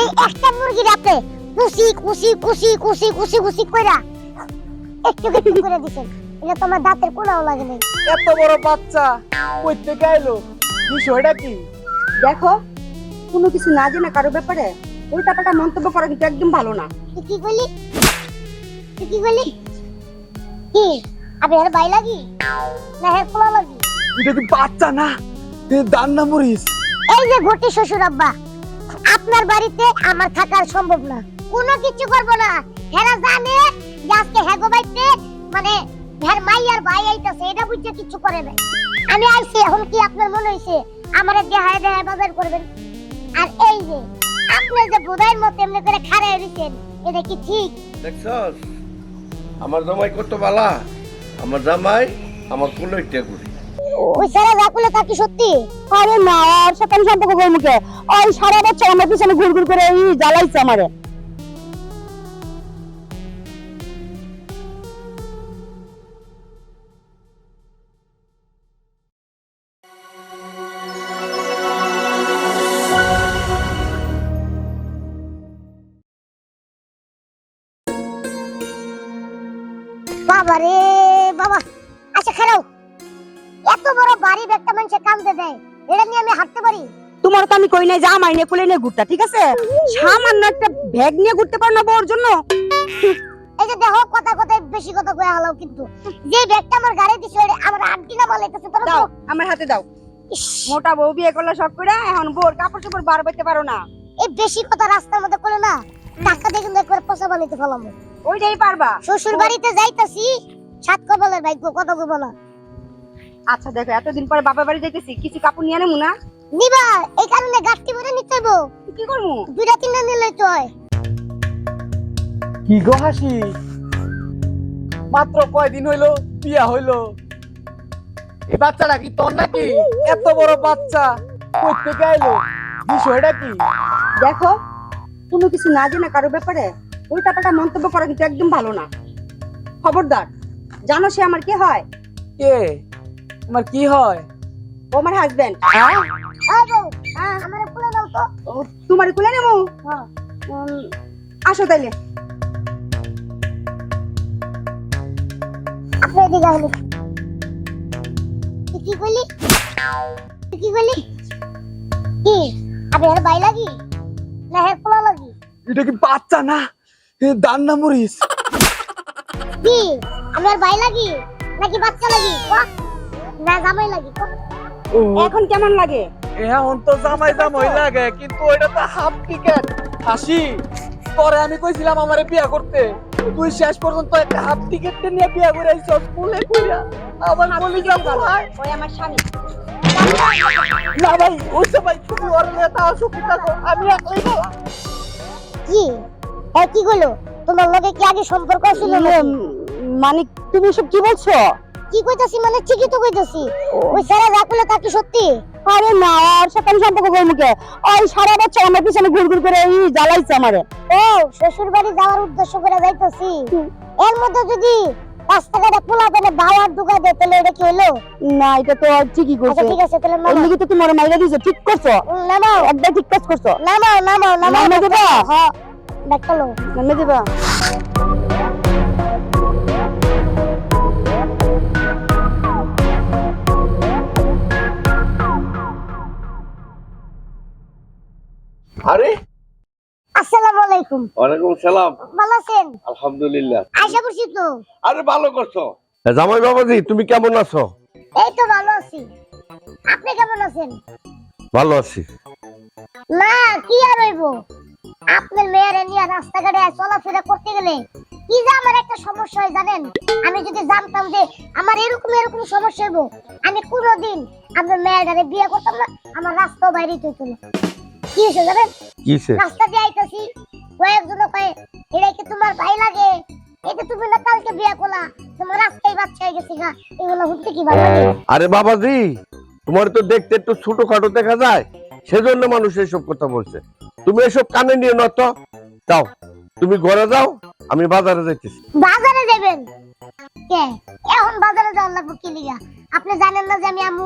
এই একটা মুরগি রাতে কুসি কুসি কুসি কুসি কুসি কুসি কইরা একটু একটু করে দিছেন। এটা তোমার দাঁতের কোনাও লাগে নাই। এত বড় বাচ্চা কই থেকে বিষয়টা কি? দেখো কোনো কিছু না জেনে কারও ব্যাপারে উল্টাপাল্টা মন্তব্য করা কিন্তু একদম ভালো না। তুই কি কইলি তুই কি কইলি কি? আবে হের বাই লাগি? না হের কোলা লাগি? এটা কি বাচ্চা না এ দান্না মরিস এই যে ঘটি শ্বশুর আব্বা। আপনার বাড়িতে আমার থাকার সম্ভব না। কোনো কিছু করব না। হেরা জানে যে আজকে হেগো বাইতে মানে হের মাইয়ার ভাই আইতাছে, এটা বুঝছে কিছু করে নাই। আমি আইছি, এখন কি আপনার মনে হইছে? আমারে দেহায় দেহায় বাজার করবেন। আর এই যে, আপনি যে বোধাইয়ের মতো এমনি করে খাড়ায় রইছেন, এটা কি ঠিক? দেখছস? আমার জামাই কত বালা। আমার জামাই আমার কোনো ইটা করি ওই সারা রাকুলে তা সত্যি? আরে না আর সাথে আমি সম্পর্ক করব কে? ওই সারা বছর আমার পিছনে ঘুর ঘুর করে এই জ্বালাইছে আমারে। বাবা এত বড় বাড়ি একটা মানুষে কামতে দেয়। এটা নিয়ে আমি হাঁটতে পারি? তোমার তো আমি কই নাই যা মাইনে কুলে নিয়ে ঘুরতা ঠিক আছে? সামান্য একটা ব্যাগ নিয়ে ঘুরতে পারো না বউর জন্য? এই যে দেখো কথা কথা বেশি কথা কয়ে হালাও কিন্তু। যে ব্যাগটা আমার গাড়ি দিছে ওটা আমার আন্টি না তোর দাও আমার হাতে দাও। মোটা বউ বিয়ে করলে সব করে এখন বউর কাপড় চোপড় বার করতে পারো না। এই বেশি কথা রাস্তার মধ্যে করে না টাকা দিয়ে কিন্তু একবার বানাইতে ফেলাম। ওইটাই পারবা। শ্বশুর বাড়িতে যাইতাছি সাত কপালের ভাগ্য কথা কইব না। আচ্ছা দেখো এতদিন পরে বাপের বাড়ি যাইতেছি কিছু কাপড় নিয়ে নেব না নিবা এই কারণে গাছটি ভরে নিতে হইব। কি করব? দুইটা তিনটা নিলে হয়। কি গো হাসি? মাত্র কয়দিন হইল বিয়া হইল। এই বাচ্চাটা কি তোর নাকি? এত বড় বাচ্চা কই থেকে আইলো? বিষয়টা কি? দেখো কোনো কিছু না জেনে কারও ব্যাপারে উল্টাপাল্টা মন্তব্য করা কিন্তু একদম ভালো না। খবরদার জানো সে আমার কি হয়? কে? তোমার কি হয়? ও আমার হাজবেন্ড হ্যাঁ? বউ আমারে খুলে দাও তো। তোমার কুলে নেব? হ্যাঁ আসো তাইলে। আপনি আসুন। তুই কি কি কইলি কি? আবে হের বাই লাগি? না হের পোলা লাগি? এটা কি বাচ্চা না? এ দান্না মরিস কি? আমার ভাই লাগি? নাকি বাচ্চা লাগি? না জামাই লাগি এখন কেমন লাগে? এখন তো জামাই জামাই লাগে কিন্তু ওইটা তো হাফ টিকেট। হাসি তোরে আমি কইছিলাম আমারে বিয়া করতে। তুই শেষ পর্যন্ত একটা হাফ টিকেট নিয়ে বিয়া করে আইছস বলে কইরা আমার বলি যা ভাই ওই আমার স্বামী। না ভাই ওইসব ভাই তুমি ওর নেতা সুবিধা আমি একলাই বাবা কি? হ্যাঁ কি হলো তোমার লগে কি আগে সম্পর্ক ছিল? মানে তুমি সব কি বলছো? কি কইতাছি মানে ঠিকই তো কইতাছি ওই সারা রাখলে তা কি সত্যি আরে না আর সাথে আমি সম্পর্ক করব কে ওই সারা বছর আমার পিছনে ঘুর ঘুর করে এই জ্বালাইছে আমারে ও শ্বশুর বাড়ি যাওয়ার উদ্দেশ্য করে যাইতাছি এর মধ্যে যদি রাস্তাঘাটে পোলা পেলে বাবার ঢুকা দেয় তাহলে এটা কি হলো না এটা তো ঠিকই আচ্ছা করছে ঠিক আছে তাহলে নামাও লিগে তো তোমার মাইরা দিছো ঠিক করছ না একদম ঠিক কাজ করছ না নামাও না নামাই দিবা? হ্যাঁ দেখো নামে দিবা আরে? আসসালামু আলাইকুম। ওয়ালাইকুম সালাম। ভালো আছেন? আলহামদুলিল্লাহ। আশা করছি তো। আরে ভালো করছ। জামাই বাবাজি তুমি কেমন আছো? এই তো ভালো আছি। আপনি কেমন আছেন? ভালো আছি। না কি আর হইব? আপনার মেয়ের নিয়ে রাস্তাঘাটে চলাফেরা করতে গেলে কি যে আমার একটা সমস্যা হয় জানেন? আমি যদি জানতাম যে আমার এরকম এরকম সমস্যা হইব আমি কোনোদিন আপনার মেয়েটারে বিয়ে করতাম না আমার রাস্তাও বাইরে না। কি হয়েছে জানেন? কিসে রাস্তা দিয়ে আইতাছি কয়েকজন কয়ে এটা কি তোমার ভাই লাগে। এটা তুমি না কালকে বিয়ে করলা। তোমার রাস্তায় বাচ্চা হয়ে গেছে গা। এগুলো হতে কি ভালো লাগে? আরে বাবাজি তোমার তো দেখতে একটু ছোটখাটো দেখা যায়। সেজন্য মানুষ এসব কথা বলছে। তুমি এসব কানে নিয়ে নত যাও তুমি ঘরে যাও আমি বাজারে যাইতেছি। বাজারে যাবেন? কে? এখন বাজারে যাওয়ার লাগবে কি লিগা? আপনি জানেন না যে আমি আমু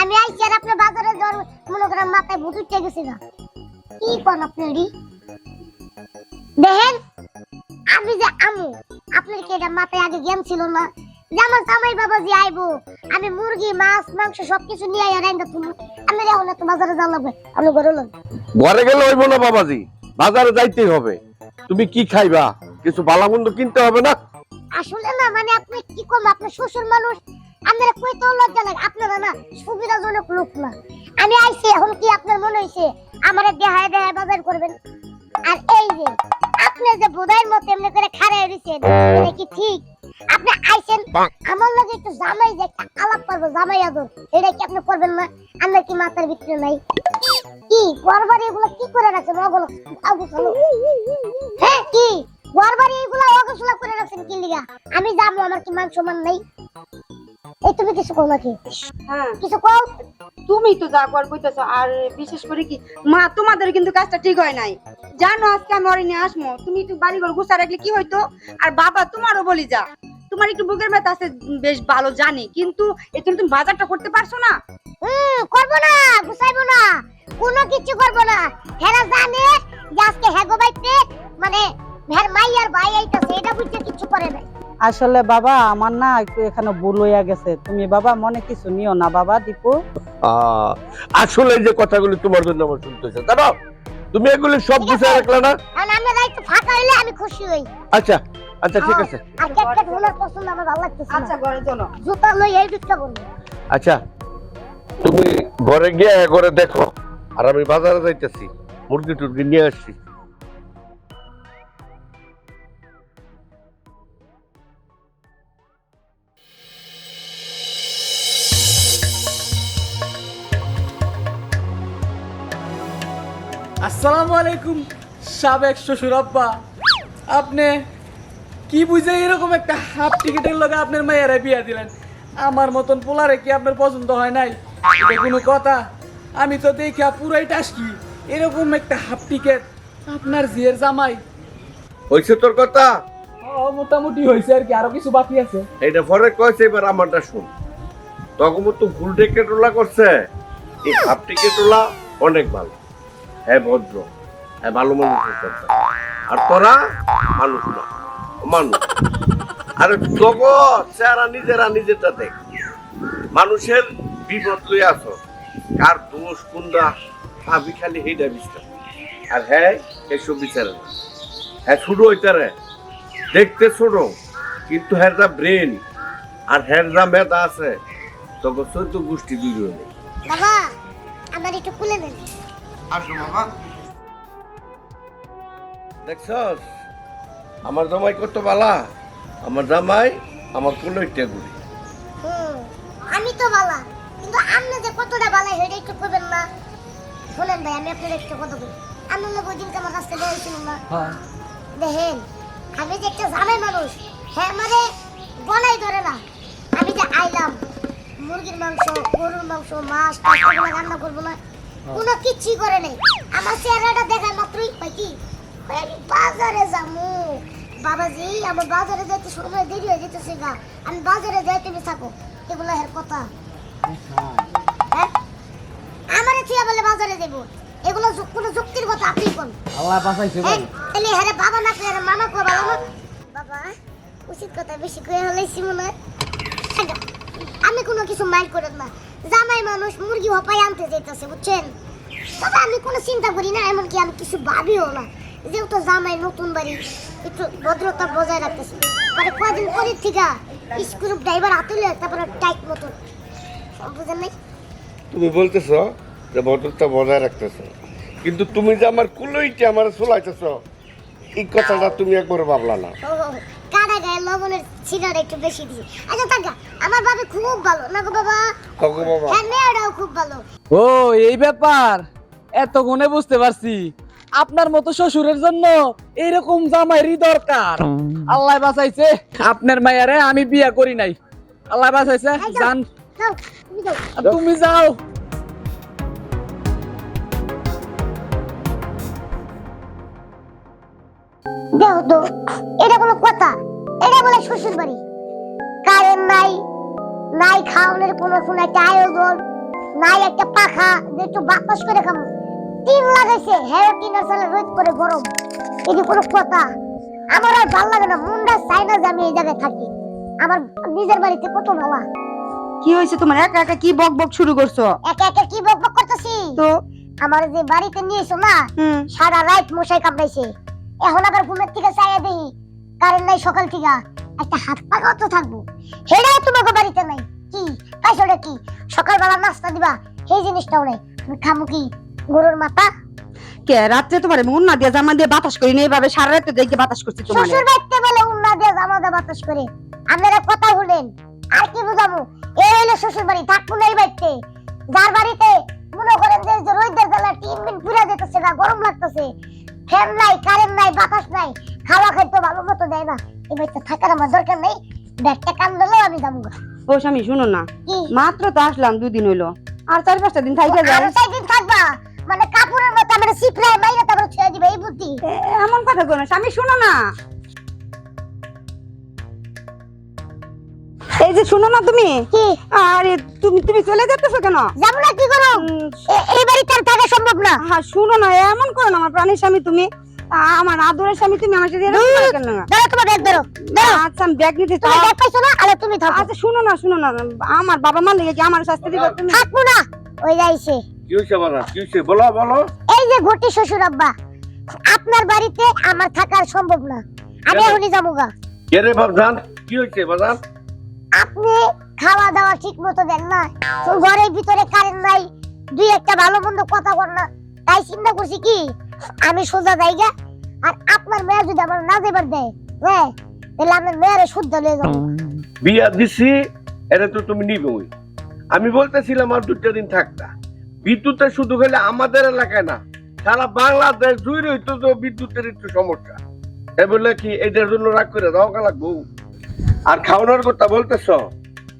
আমি আইছি আর আপনি বাজারে যাওয়ার মনে করেন মাথায় ভূত উঠে গেছে না কি কোন দেখেন আমি যে আমু আপনার কি এটা মাথায় আগে জ্ঞান ছিল না? যে আমার জামাই বাবা আইবো আমি মুরগি মাছ মাংস সবকিছু নিয়ে আইয়া রান্না তুমি আমি এখন তো বাজারে যাওয়া লাগবে আপনি ঘরে ঘরে গেলে হইব না বাবাজি বাজারে যাইতেই হবে। তুমি কি খাইবা? কিছু ভালামন্দ কিনতে হবে না? আসলে না মানে আপনি কি কম আপনার শ্বশুর মানুষ আপনারা কই তো লজ্জা লাগে আপনারা না সুবিধাজনক লোক না। আমি আইছি এখন কি আপনার মনে হইছে আমারে দেহায় দেহায় বাজার করবেন। আর এই যে আপনি যে বোধাইয়ের মতো এমনি করে খাড়াই রইছেন এটা কি ঠিক? আপনি আইছেন আমার লগে একটু জামাই যে একটা আলাপ করব জামাই আদর। এটা কি আপনি করবেন না? আমার কি মাথার ভিতরে নাই? কি গড়বাড়ি এগুলো কি করে রাখছেন? ওগুলো অগোছালো হ্যাঁ কি? গড়বাড়ি এগুলো অগোছালো করে রাখছেন কি লিগা? আমি যাব আমার কি মান সমান নেই? এই তুমি কিছু কও নাকি? হ্যাঁ। কিছু কও? তুমি তো যা কর কইতেছো, আর বিশেষ করে কি, মা, তোমাদের কিন্তু কাজটা ঠিক হয় নাই। জানো আজকে আমি ওরে নিয়ে আসব তুমি একটু বাড়ি ঘর গুছা রাখলে কি হইতো? আর বাবা, তোমারও বলি যা, তোমার একটু বুকের ব্যথা আছে, বেশ ভালো জানি, কিন্তু এখানে তুমি বাজারটা করতে পারছ না? হুম করব না, গুছাইবো না, কোনো কিছু করব না। হেরা জানে যে আজকে হেগো বাইতে মানে হের মাইয়ার ভাই আইতাছে এটা বুঝতে কিছু করে নাই। আসলে বাবা আমার না একটু এখানে ভুল হইয়া গেছে। তুমি বাবা মনে কিছু নিও না বাবা দীপু। আহ, আসলে যে কথাগুলি তোমার জন্য আমার শুনতে হচ্ছে জানো? তুমি এগুলি সব গুছিয়ে রাখলে না? কারণ আমরা একটু ফাঁকা হইলে আমি খুশি হই। আচ্ছা আচ্ছা ঠিক আছে। আর পছন্দ আমার ভালো লাগতেছে আচ্ছা না ঘরে চলো। জুতা লই এই দিকটা আচ্ছা তুমি ঘরে গিয়ে ঘরে দেখো আর আমি বাজারে যাইতেছি মুরগি টুরগি নিয়ে আসছি। আসসালামু আলাইকুম সাবেক শ্বশুর আব্বা। আপনি কি বুঝে এরকম একটা হাফ টিকিটের লগে আপনার মায়েরা বিয়া দিলেন? আমার মতন পোলারে কি আপনার পছন্দ হয় নাই? এটা কোনো কথা। আমি তো দেখা পুরাই টাসকি। এরকম একটা হাফ টিকিট আপনার জিয়ের জামাই। হয়েছে তোর কথা? ও মোটামুটি হয়েছে আর কি আরও কিছু বাকি আছে। এটা পরে কয়েছে এবার আমারটা শুন। তখন তো ভুল টিকে টোলা করছে। এই হাফ টিকে টোলা অনেক ভালো। হ্যাঁ ভদ্র হ্যাঁ ভালো মানুষের আর তোরা মানুষ না মানুষ আরে জগৎ চেহারা নিজেরা নিজেরটা দেখ। মানুষের বিপদ লই আছো, কার দোষ কুন্দা ভাবি খালি সেইটা বিচার আর হ্যাঁ এসব বিচারে না। হ্যাঁ ছোট হইতারে দেখতে ছোট কিন্তু হ্যার যা ব্রেন, আর হ্যার যা মেধা আছে তখন চৈত্য গোষ্ঠী দুই নেই বাবা, আমার একটু খুলে দেন। আসো বাবা দেখছস? আমার জামাই কত বালা। আমার জামাই আমার কোনো ঘুরি হুম আমি তো বালা। কিন্তু আপনি যে কতটা বালা হেডে একটু করবেন না। শুনেন ভাই আমি আপনার একটু কথা বলি আমি ওই দিনকে আমার কাছে না? হ্যাঁ। দেখেন আমি যে একটা জামাই মানুষ হ্যাঁ মানে গলাই ধরে না। আমি যে আইলাম মুরগির মাংস গরুর মাংস মাছ রান্না করব না। কোনো কিচ্ছুই করে নেই। আমার চেহারাটা দেখার মাত্রই কয় কি? কয় আমি বাজারে যাব। বাবাজি আমার বাজারে যাইতে সময় দেরি হয়ে যেতেছে গা। আমি বাজারে যাই তুমি থাকো। এগুলো হের কথা। হ্যাঁ? আমারে থিয়া বলে বাজারে দেবো এগুলো কোনো যুক্তির কথা আপনি কোন? আল্লাহ বাঁচাইছে তাহলে হ্যাঁ বাবা না করে মামা কো বাবা উচিত কথা বেশি করে হলেছি মনে হয়। আমি কোনো কিছু মাইন্ড করেন না। জামাই মানুষ মুরগি হপাই আনতে যেতেছে বুঝছেন? তবে আমি কোনো চিন্তা করি না এমনকি আমি কিছু ভাবিও না। যেহেতু জামাই নতুন বাড়ি একটু ভদ্রতা বজায় রাখতেছে। মানে কদিন পরে থেকে স্ক্রু ড্রাইভার আতুলে তারপরে টাইট মতন। বুঝেন নাই? তুমি বলতেছ যে ভদ্রতা বজায় রাখতেছ। কিন্তু তুমি যে আমার কুলোইতে আমার চলাইতেছ এই কথাটা তুমি একবার ভাবলা না। কাটা গায়ে লবণের ছিটাটা একটু বেশি দিছি আচ্ছা থাকা আমার বাবা খুব ভালো। না গো বাবা। কাকু বাবা। হ্যাঁ মেয়েরাও খুব ভালো। ও এই ব্যাপার? এত গুণে বুঝতে পারছি। আপনার মতো শ্বশুরের জন্য এইরকম জামাইরই দরকার। আল্লাহ বাঁচাইছে। আপনার মায়ারে আমি বিয়া করি নাই। আল্লাহ বাঁচাইছে। এই জান তুমি যাও। দেখো তো এটা কোনো কথা এটা বলে শ্বশুর বাড়ি। কারেন্ট নাই নাই খাওয়ানোর কোনো কোনো একটা আয়োজন নাই একটা পাখা যে একটু বাতাস করে খাব। টিন লাগাইছে হ্যাঁ টিনের চালে রোদ করে গরম। এটি কোনো কথা আমার আর ভালো লাগে না মুন্ডা চাই না যে আমি এই জায়গায় থাকি। আমার নিজের বাড়িতে কত ভালো কি হয়েছে তোমার? একা একা কি বক বক শুরু করছ? একা একা কি বক বক করতেছি? তো? আমার যে বাড়িতে নিয়েছো না সারা রাত মশাই কামড়াইছে এখন আবার ঘুমের থেকে চাইয়া দেখি কারেন্ট নাই সকাল থেকে একটা হাত পাকাও তো থাকব। হেডাও তোমাকে বাড়িতে নাই। কি? কাইছোটা কি সকালবেলা নাস্তা দিবা সেই জিনিসটাও নাই। তুমি খামু কি? গরুর মাথা? কে রাত্রে তোমার দিয়ে জামা দিয়ে বাতাস করি সারা রাতে দেখে বাতাস করছি তোমার। শ্বশুর বাড়িতে বলে উন্না দিয়ে জামা দিয়ে বাতাস করে। আপনারা কথা বলেন আর কি বুঝাবো? এই হলো শ্বশুর বাড়ি থাকব না এই বাড়িতে। যার বাড়িতে মনে করেন যে রোদের জ্বালা টিন মিন পুরা যেতেছে না গরম লাগতেছে। ফ্যান নাই কারেন্ট নাই বাতাস নাই খাওয়া খাইতে ভালো মতো দেয় না। এবার তো থাকার আমার দরকার নেই ব্যাগটা কান দিলেও আমি যাব। গা। ও স্বামী শুনো না। মাত্র তো আসলাম দুদিন হইল। আর চার পাঁচটা দিন থাইকে আর আরও চার দিন থাকবা? মানে কাপড়ের মতো আমার সিপরায় বাইরে তারপরে ছেড়ে দিবে এই বুদ্ধি। এমন কথা কোনো স্বামী শুনো না। যে শুনো না তুমি? আরে তুমি তুমি চলে যেতেছো কেন? যাব না কি করো এই বাড়িতে আর থাকা সম্ভব না। হ্যাঁ শুনো না এমন করো না আমার প্রাণের স্বামী তুমি আমার আদরের স্বামী তুমি আমার সাথে এরকম করো কেন? ধরো তোমার ব্যাগ ধরো আচ্ছা আমি ব্যাগ নিতে তুমি চাই ব্যাগ পাইছো না আরে তুমি থাকো। আচ্ছা শুনো না শুনো না আমার বাবা মা লেগে কি আমার শাস্তি দিবে তুমি। থাকব না। ওই যাইছে কি হয়েছে বাবা কি হয়েছে বলো বলো। এই যে ঘটি শ্বশুর আব্বা আপনার বাড়িতে আমার থাকার সম্ভব না। আমি? এখনই যাব গা। কে রে বাবজান? কি হয়েছে বাজান? আপনি খাওয়া দাওয়া ঠিক মতো দেন না। ঘরের ভিতরে কারেন্ট নাই, দুই একটা ভালো মন্দ কথা বল না। তাই চিন্তা করছি কি, আমি সোজা জায়গা, আর আপনার মেয়ে যদি আমার না দেয় হ্যাঁ তাহলে আপনার মেয়েরে শুদ্ধ যাব। বিয়া দিছি, এটা তো তুমি নিবই। আমি বলতেছিলাম আর দুটা দিন থাকতা বিদ্যুতের শুধু হলে আমাদের এলাকায় না, সারা বাংলাদেশ জুড়ে তো বিদ্যুতের একটু সমস্যা। এ বলে কি, এটার জন্য রাগ করে দাও লাগবো আর খাওয়ানোর কথা বলতেছ?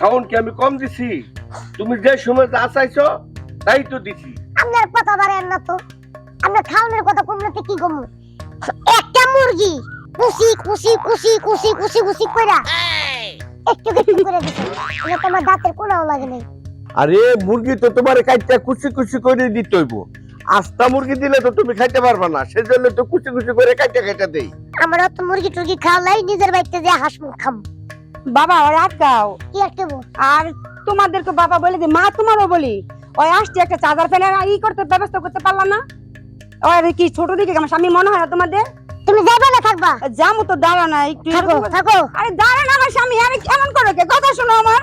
খাওন কি আমি কম দিছি? তুমি যে সময় যা চাইছো তাই তো দিছি। আপনার কথা বাড়েন না তো। আপনার খাওয়ানোর কথা কমলাতে কি কমু? একটা মুরগি। কুসি কুসি কুসি কুসি কুসি কুসি কইরা একটু একটু করে দিছে। এটা তোমার দাঁতের কোনাও লাগে নাই। আরে মুরগি তো তোমার কাইটা কুচি কুচি করে দিতে হইব। আস্তা মুরগি দিলে তো তুমি খাইতে পারবা না সেজন্য তো কুচি কুচি করে কাইটা কাইটা দেই। আমরা তো মুরগি টুরগি খাওয়ালাই নিজের বাড়িতে যে হাঁস মুখ খাম। বাবা ওর আটকাও কি আটকেবো আর তোমাদেরকে বাবা বলে দি মা তোমারও বলি। ওই আসছে একটা চার্জার ফেলে ই করতে ব্যবস্থা করতে পারলাম না। ওই কি ছোট দিকে আমার স্বামী মনে হয় না তোমাদের? তুমি যাবে না থাকবা। জামু তো দাঁড়া না একটু থাকো আরে দাঁড়া না দাঁড়ান আমার স্বামী আমি কেমন করো? কে কথা শোনো আমার।